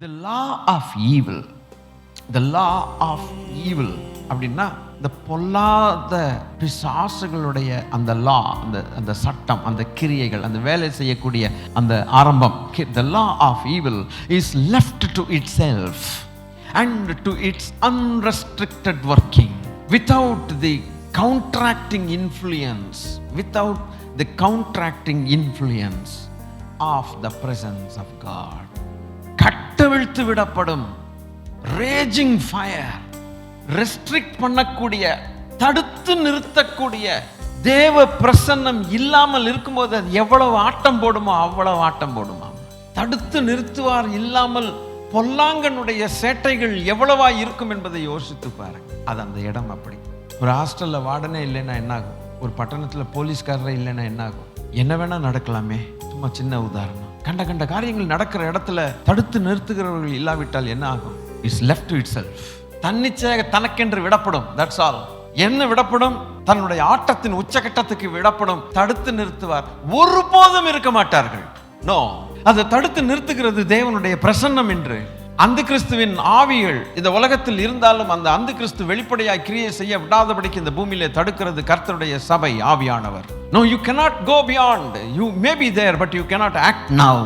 The law of evil the law of evil அப்படின்னா இந்த பொல்லாத பிசாசுகளுடைய அந்த லா அந்த அந்த சட்டம் அந்த கிரியைகள் அந்த வேலை செய்யக்கூடிய அந்த ஆரம்பம் the law of evil is left to itself and to its unrestricted working without the counteracting influence without the counteracting influence of the presence of God கட்டவிழ்த்து விடப்படும். ரேஜிங் ஃபயர் ரெஸ்ட்ரிக்ட் பண்ணக்கூடிய தடுத்து நிறுத்தக்கூடிய தேவ பிரசன்னம் இல்லாமல் இருக்கும்போது அது எவ்வளவு ஆட்டம் போடுமோ அவ்வளவு ஆட்டம் போடுமா? தடுத்து நிறுத்துவார் இல்லாமல் பொல்லாங்கனுடைய சேட்டைகள் எவ்வளவா இருக்கும் என்பதை யோசித்து பாருங்க. அது அந்த இடம் அப்படி. ஒரு ஹாஸ்டல்ல வார்டனே இல்லைன்னா என்னாகும்? ஒரு பட்டணத்துல போலீஸ்காரரே இல்லைன்னா என்ன ஆகும் என்ன வேணா நடக்கலாமே. சும்மா சின்ன உதாரணம். கண்ட கண்ட காரியங்கள் நடக்கிற இடத்துல தடுத்து நிறுத்துகிறவர்கள் இல்லாவிட்டால் என்ன ஆகும்? It's left to itself தன்னிச்சையாக தனக்கென்று விடப்படும். தட்ஸ் ஆல் என்ன விடப்படும்? தன்னுடைய ஆட்டத்தின் உச்சகட்டத்துக்கு விடப்படும். தடுத்து நிறுத்துவார். ஒருபோதும் இருக்க மாட்டார்கள். நோ அதை தடுத்து நிறுத்துகிறது தேவனுடைய பிரசன்னம் என்று. அந்த கிறிஸ்துவின் ஆவிகள் இந்த உலகத்தில் இருந்தாலும் அந்த அந்த கிறிஸ்து வெளிப்படையாய் கிரியை செய்ய விடாதபடிக்கு இந்த பூமியில தடுக்கிறது கர்த்தருடைய சபை ஆவியானவர். No you cannot go beyond you may be there but you cannot act now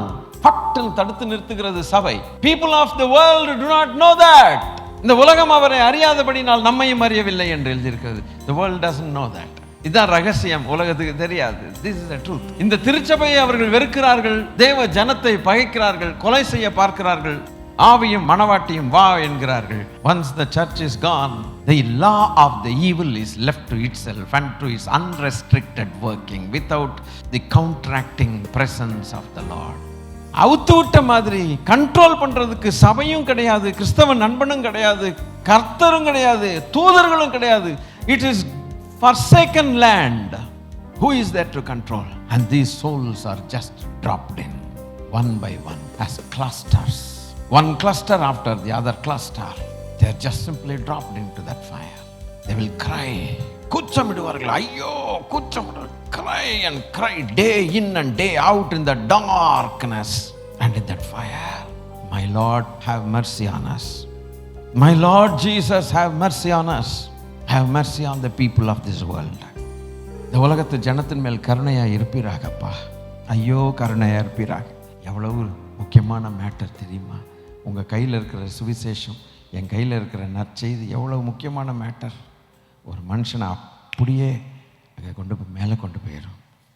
button தடுத்து நிறுத்துகிறது சபை. People of the world do not know that இந்த உலகம் அவரை அறியாதபடினால் நம்மையும் அறியவில்லை என்று எழுதியிருக்கிறது. The world doesn't know that இதுதான் ரகசியம். உலகத்துக்கு தெரியாது. திஸ் இஸ் ட்ரூத் இந்த திருச்சபையை அவர்கள் வெறுக்கிறார்கள். தேவ ஜனத்தை பகைக்கிறார்கள். கொலை செய்ய பார்க்கிறார்கள். ஆவியும் மனவாட்டியும் வா என்கிறார்கள் once the church is gone the law of the evil is left to itself and to is unrestricted working without the counteracting presence of the Lord அவுத்து விட்ட மாதிரி கண்ட்ரோல் பண்ணுறதுக்கு சபையும் கிடையாது கிறிஸ்தவ நண்பனும் கிடையாது கர்த்தரும் கிடையாது தூதர்களும் கிடையாது it is for second land who is that to control and these souls are just trapped in one by one as clusters one cluster after the other cluster they are just simply dropped into that fire they will cry கூச்சமிடுவார்கள் ஐயோ கூச்சமிடுவார்கள் cry and cry day in and day out in the darkness and in that fire my lord have mercy on us my lord jesus have mercy on us have mercy on the people of this world இந்த உலகத்து ஜனத்தின் மேல் கருணையா இருப்பீராகப்பா ஐயோ கருணையா இருப்பீராக எவ்வளவு முக்கியமான matter தெரியுமா உங்கள் கையில் இருக்கிற சுவிசேஷம் என் கையில் இருக்கிற நற்செய்தி எவ்வளவு முக்கியமான மேட்டர் ஒரு மனுஷனை அப்படியே அங்கே கொண்டு போய் மேலே கொண்டு போயிடும்